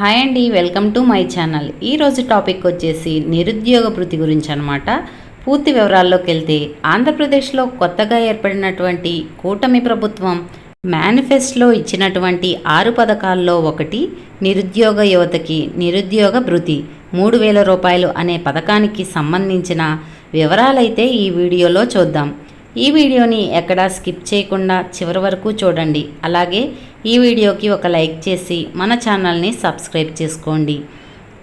Hi అండి welcome to my channel. ఈరోజు topic వచ్చేసి నిరుద్యోగ భృతి గురించి అనమాట పూర్తి వివరాల్లోకి వెళ్తే ఆంధ్రప్రదేశ్లో కొత్తగా ఏర్పడినటువంటి కూటమి ప్రభుత్వం మేనిఫెస్టోలో ఇచ్చినటువంటి ఆరు పథకాల్లో ఒకటి నిరుద్యోగ యువతకి నిరుద్యోగ భృతి మూడు వేల రూపాయలు అనే పథకానికి సంబంధించిన వివరాలైతే ఈ వీడియోలో చూద్దాం. ఈ వీడియోని ఎక్కడా స్కిప్ చేయకుండా చివరి వరకు చూడండి. అలాగే ఈ వీడియోకి ఒక లైక్ చేసి మన ఛానల్ని సబ్స్క్రైబ్ చేసుకోండి.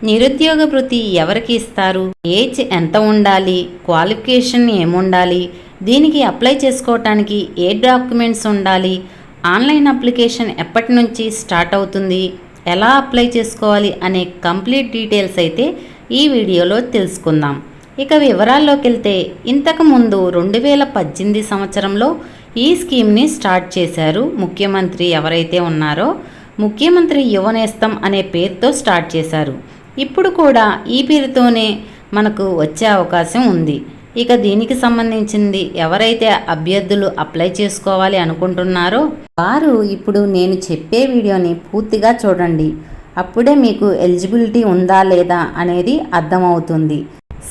నిరుద్యోగ వృత్తి ఎవరికి ఇస్తారు? ఏజ్ ఎంత ఉండాలి? క్వాలిఫికేషన్ ఏముండాలి? దీనికి అప్లై చేసుకోవటానికి ఏ డాక్యుమెంట్స్ ఉండాలి? ఆన్లైన్ అప్లికేషన్ ఎప్పటి నుంచి స్టార్ట్ అవుతుంది? ఎలా అప్లై చేసుకోవాలి? అనే కంప్లీట్ డీటెయిల్స్ అయితే ఈ వీడియోలో తెలుసుకుందాం. ఇక వివరాల్లోకి వెళ్తే ఇంతకుముందు రెండు వేల పద్దెనిమిది సంవత్సరంలో ఈ స్కీమ్ని స్టార్ట్ చేశారు ముఖ్యమంత్రి ఎవరైతే ఉన్నారో ముఖ్యమంత్రి యువనేస్తం అనే పేరుతో స్టార్ట్ చేశారు. ఇప్పుడు కూడా ఈ పేరుతోనే మనకు వచ్చే అవకాశం ఉంది. ఇక దీనికి సంబంధించింది ఎవరైతే అభ్యర్థులు అప్లై చేసుకోవాలి అనుకుంటున్నారో వారు ఇప్పుడు నేను చెప్పే వీడియోని పూర్తిగా చూడండి. అప్పుడే మీకు ఎలిజిబిలిటీ ఉందా లేదా అనేది అర్థమవుతుంది.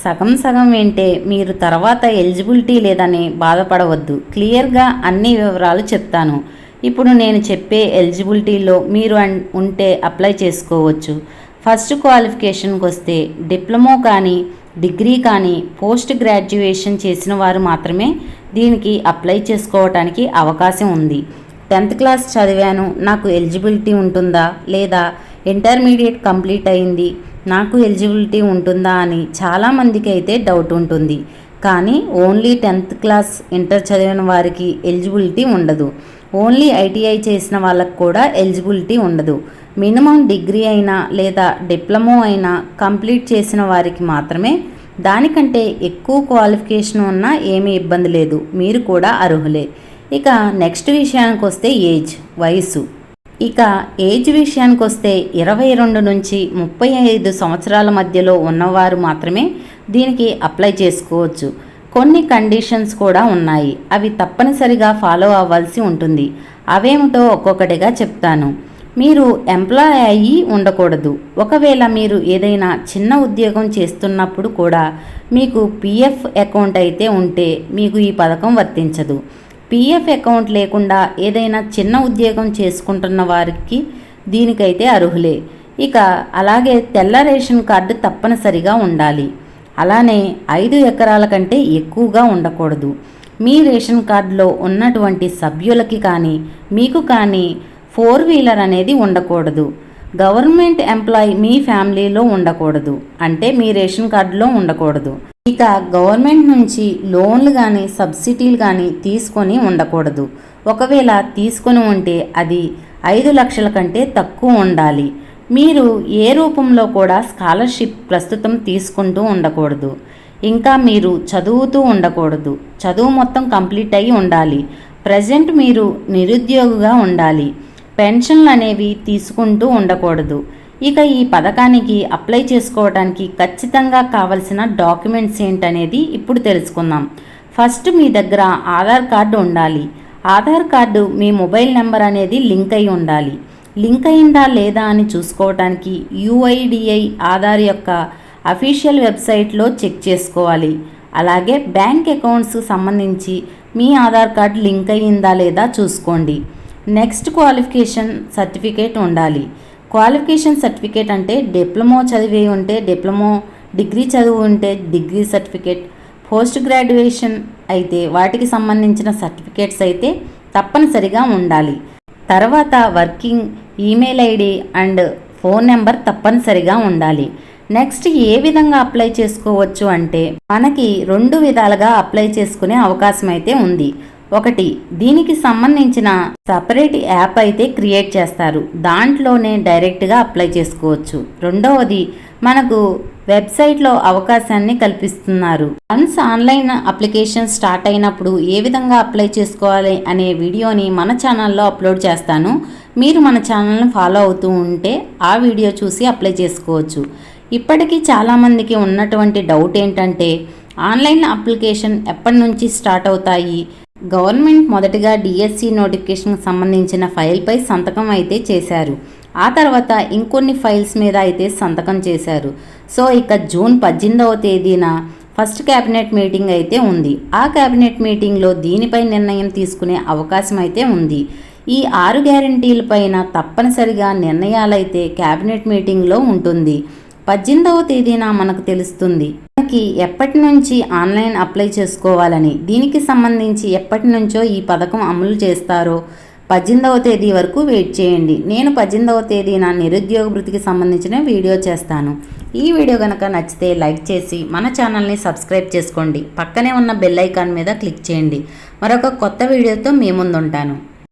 సగం సగం ఏంటే మీరు తర్వాత ఎలిజిబిలిటీ లేదని బాధపడవద్దు. క్లియర్గా అన్ని వివరాలు చెప్తాను. ఇప్పుడు నేను చెప్పే ఎలిజిబిలిటీలో మీరు అన్- ఉంటే అప్లై చేసుకోవచ్చు. ఫస్ట్ క్వాలిఫికేషన్కి వస్తే డిప్లొమో కానీ డిగ్రీ కానీ పోస్ట్ గ్రాడ్యుయేషన్ చేసిన వారు మాత్రమే దీనికి అప్లై చేసుకోవటానికి అవకాశం ఉంది. టెన్త్ క్లాస్ చదివాను నాకు ఎలిజిబిలిటీ ఉంటుందా లేదా ఇంటర్మీడియట్ కంప్లీట్ అయింది. నాకు ఎలిజిబిలిటీ ఉంటుందా అని చాలామందికి అయితే డౌట్ ఉంటుంది. కానీ ఓన్లీ టెన్త్ క్లాస్ ఇంటర్ చదివిన వారికి ఎలిజిబిలిటీ ఉండదు. ఓన్లీ ఐటీఐ చేసిన వాళ్ళకు కూడా ఎలిజిబిలిటీ ఉండదు. మినిమం డిగ్రీ అయినా లేదా డిప్లొమో అయినా కంప్లీట్ చేసిన వారికి మాత్రమే దానికంటే ఎక్కువ క్వాలిఫికేషన్ ఉన్నా ఏమీ ఇబ్బంది లేదు. మీరు కూడా అర్హులే. ఇక నెక్స్ట్ విషయానికి వస్తే ఏజ్ వయసు ఇక ఏజ్ విషయానికి వస్తే ఇరవై రెండు నుంచి ముప్పై ఐదు సంవత్సరాల మధ్యలో ఉన్నవారు మాత్రమే దీనికి అప్లై చేసుకోవచ్చు. కొన్ని కండిషన్స్ కూడా ఉన్నాయి. అవి తప్పనిసరిగా ఫాలో అవ్వాల్సి ఉంటుంది. అవేమిటో ఒక్కొక్కటిగా చెప్తాను. మీరు ఎంప్లాయ్ అయ్యి ఉండకూడదు. ఒకవేళ మీరు ఏదైనా చిన్న ఉద్యోగం చేస్తున్నప్పుడు కూడా మీకు పిఎఫ్ అకౌంట్ అయితే ఉంటే మీకు ఈ పథకం వర్తించదు. పిఎఫ్ అకౌంట్ లేకుండా ఏదైనా చిన్న ఉద్యోగం చేసుకుంటున్న వారికి దీనికైతే అర్హులే. ఇక అలాగే తెల్ల రేషన్ కార్డు తప్పనిసరిగా ఉండాలి. అలానే ఐదు ఎకరాల కంటే ఎక్కువగా ఉండకూడదు. మీ రేషన్ కార్డులో ఉన్నటువంటి సభ్యులకి కానీ మీకు కానీ ఫోర్ వీలర్ అనేది ఉండకూడదు. గవర్నమెంట్ ఎంప్లాయ్ మీ ఫ్యామిలీలో ఉండకూడదు. అంటే మీ రేషన్ కార్డులో ఉండకూడదు. ఇక గవర్నమెంట్ నుంచి లోన్లు కానీ సబ్సిడీలు కానీ తీసుకొని ఉండకూడదు. ఒకవేళ తీసుకొని ఉంటే అది ఐదు లక్షల కంటే తక్కువ ఉండాలి. మీరు ఏ రూపంలో కూడా స్కాలర్షిప్ ప్రస్తుతం తీసుకుంటూ ఉండకూడదు. ఇంకా మీరు చదువుతూ ఉండకూడదు. చదువు మొత్తం కంప్లీట్ అయి ఉండాలి. ప్రజెంట్ మీరు నిరుద్యోగిగా ఉండాలి. పెన్షన్లు అనేవి తీసుకుంటూ ఉండకూడదు. ఇక ఈ పథకానికి అప్లై చేసుకోవడానికి ఖచ్చితంగా కావలసిన డాక్యుమెంట్స్ ఏంటనేది ఇప్పుడు తెలుసుకుందాం. ఫస్ట్ మీ దగ్గర ఆధార్ కార్డు ఉండాలి. ఆధార్ కార్డు మీ మొబైల్ నెంబర్ అనేది లింక్ అయి ఉండాలి. లింక్ అయిందా లేదా అని చూసుకోవడానికి యుఐడిఐ ఆధార్ యొక్క అఫీషియల్ వెబ్సైట్లో చెక్ చేసుకోవాలి. అలాగే బ్యాంక్ అకౌంట్స్ సంబంధించి మీ ఆధార్ కార్డ్ లింక్ అయ్యిందా లేదా చూసుకోండి. నెక్స్ట్ క్వాలిఫికేషన్ సర్టిఫికేట్ ఉండాలి. క్వాలిఫికేషన్ సర్టిఫికేట్ అంటే డిప్లొమా చదివి ఉంటే డిప్లొమో డిగ్రీ చదువు ఉంటే డిగ్రీ సర్టిఫికేట్. పోస్ట్ గ్రాడ్యుయేషన్ అయితే వాటికి సంబంధించిన సర్టిఫికేట్స్ అయితే తప్పనిసరిగా ఉండాలి. తర్వాత working email ID and phone number తప్పనిసరిగా ఉండాలి. నెక్స్ట్ ఏ విధంగా అప్లై చేసుకోవచ్చు అంటే మనకి రెండు విధాలుగా అప్లై చేసుకునే అవకాశం అయితే ఉంది. ఒకటి దీనికి సంబంధించిన సపరేట్ యాప్ అయితే క్రియేట్ చేస్తారు. దాంట్లోనే డైరెక్ట్గా అప్లై చేసుకోవచ్చు. రెండవది మనకు వెబ్సైట్లో అవకాశాన్ని కల్పిస్తున్నారు. వన్స్ ఆన్లైన్ అప్లికేషన్ స్టార్ట్ అయినప్పుడు ఏ విధంగా అప్లై చేసుకోవాలి అనే వీడియోని మన ఛానల్లో అప్లోడ్ చేస్తాను. మీరు మన ఛానల్ని ఫాలో అవుతూ ఉంటే ఆ వీడియో చూసి అప్లై చేసుకోవచ్చు. ఇప్పటికీ చాలామందికి ఉన్నటువంటి డౌట్ ఏంటంటే ఆన్లైన్ అప్లికేషన్ ఎప్పటి నుంచి స్టార్ట్ అవుతాయి? గవర్నమెంట్ మొదటగా డిఎస్సి నోటిఫికేషన్కి సంబంధించిన ఫైల్పై సంతకం అయితే చేశారు. ఆ తర్వాత ఇంకొన్ని ఫైల్స్ మీద అయితే సంతకం చేశారు. సో ఇక జూన్ పద్దెనిమిదవ తేదీన ఫస్ట్ క్యాబినెట్ మీటింగ్ అయితే ఉంది. ఆ క్యాబినెట్ మీటింగ్లో దీనిపై నిర్ణయం తీసుకునే అవకాశం అయితే ఉంది. ఈ ఆరు గ్యారంటీలపైన తప్పనిసరిగా నిర్ణయాలైతే క్యాబినెట్ మీటింగ్లో ఉంటుంది. పద్దెనిమిదవ తేదీన మనకు తెలుస్తుంది. మనకి ఎప్పటి నుంచి ఆన్లైన్ అప్లై చేసుకోవాలని దీనికి సంబంధించి ఎప్పటి నుంచో ఈ పథకం అమలు చేస్తారో పద్దెనిమిదవ తేదీ వరకు వెయిట్ చేయండి. నేను పద్దెనిమిదవ తేదీన నిరుద్యోగ వృత్తికి సంబంధించిన వీడియో చేస్తాను. ఈ వీడియో కనుక నచ్చితే లైక్ చేసి మన ఛానల్ని సబ్స్క్రైబ్ చేసుకోండి. పక్కనే ఉన్న బెల్ ఐకాన్ మీద క్లిక్ చేయండి. మరొక కొత్త వీడియోతో మీ ముందుంటాను.